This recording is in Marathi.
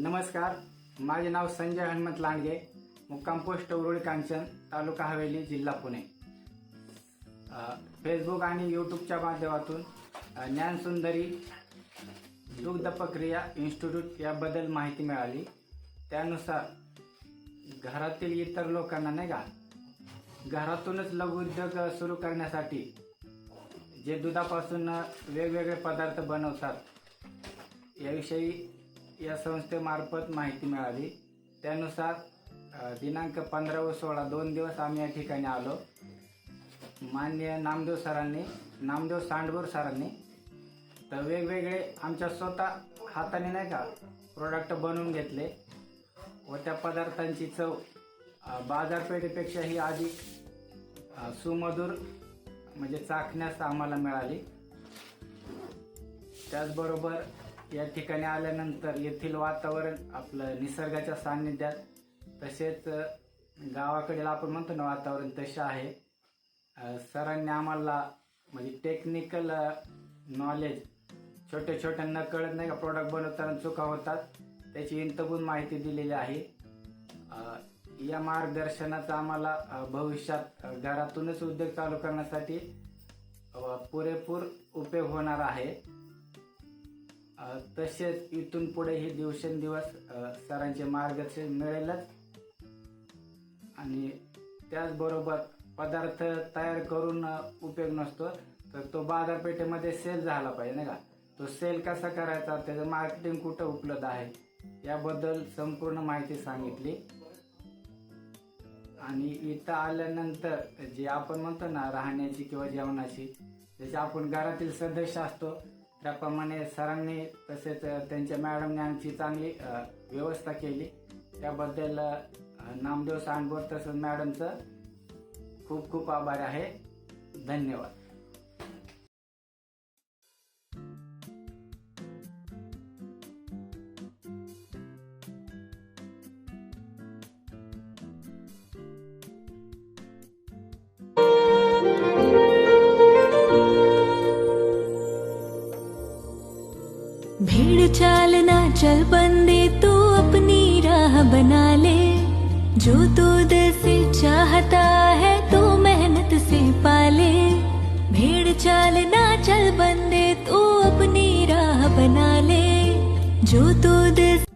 नमस्कार माझे नाव संजय हनुमंत लांडगे मुक्काम पोस्ट उरुळी कांचन तालुका हवेली जिल्हा पुणे. फेसबुक आणि यूट्यूबच्या माध्यमातून ज्ञानसुंदरी दुग्ध प्रक्रिया इन्स्टिट्यूट याबद्दल माहिती मिळाली. त्यानुसार घरातील इतर लोकांना नाही का घरातूनच लघु उद्योग सुरू करण्यासाठी जे दुधापासून वेगवेगळे पदार्थ बनवतात याविषयी या संस्थेमार्फत माहिती मिळाली. त्यानुसार दिनांक पंधरा व सोळा दोन दिवस आम्ही या ठिकाणी आलो. मान्य नामदेव सरांनी नामदेव सांडवर सरांनी तर वेगवेगळे आमच्या स्वतः हाताने नाही का प्रोडक्ट बनवून घेतले. व त्या पदार्थांची चव बाजारपेठेपेक्षाही अधिक सुमधुर म्हणजे चाखण्यास आम्हाला मिळाली. त्याचबरोबर या ठिकाणी आल्यानंतर येथील वातावरण आपलं निसर्गाच्या सान्निध्यात तसेच गावाकडील आपण म्हणतो ना वातावरण तसे आहे. सरांनी आम्हाला म्हणजे टेक्निकल नॉलेज छोटे छोटे न कळत नाही का प्रोडक्ट बनवताना चुका होतात. त्याची इंतगून माहिती दिलेली आहे. या मार्गदर्शनाचा आम्हाला भविष्यात घरातूनच उद्योग चालू करण्यासाठी पुरेपूर उपयोग होणार आहे. तसेच इथून पुढे हे दिवसेंदिवस सरांचे मार्गदर्शन मिळेलच. आणि त्याचबरोबर पदार्थ तयार करून उपयोग नसतो तर तो बाजारपेठेमध्ये सेल झाला पाहिजे नाही का? तो सेल कसा करायचा त्याचं मार्केटिंग कुठं उपलब्ध आहे याबद्दल संपूर्ण माहिती सांगितली. आणि इथं आल्यानंतर जे आपण म्हणतो ना राहण्याची किंवा जेवणाची जसे आपण घरातील सदस्य असतो त्याप्रमाणे सरांनी तसेच त्यांच्या मॅडमने आमची चांगली व्यवस्था केली. त्याबद्दल नामदेव सांडवर तसंच मॅडमचं खूप खूप आभार आहे. धन्यवाद. भीड़ चालना चल बंदे तो अपनी राह बना ले। जो तू दिल से चाहता है तो मेहनत से पाले। भीड़ चालना चल बंदे तो अपनी राह बना ले। जो तू दिल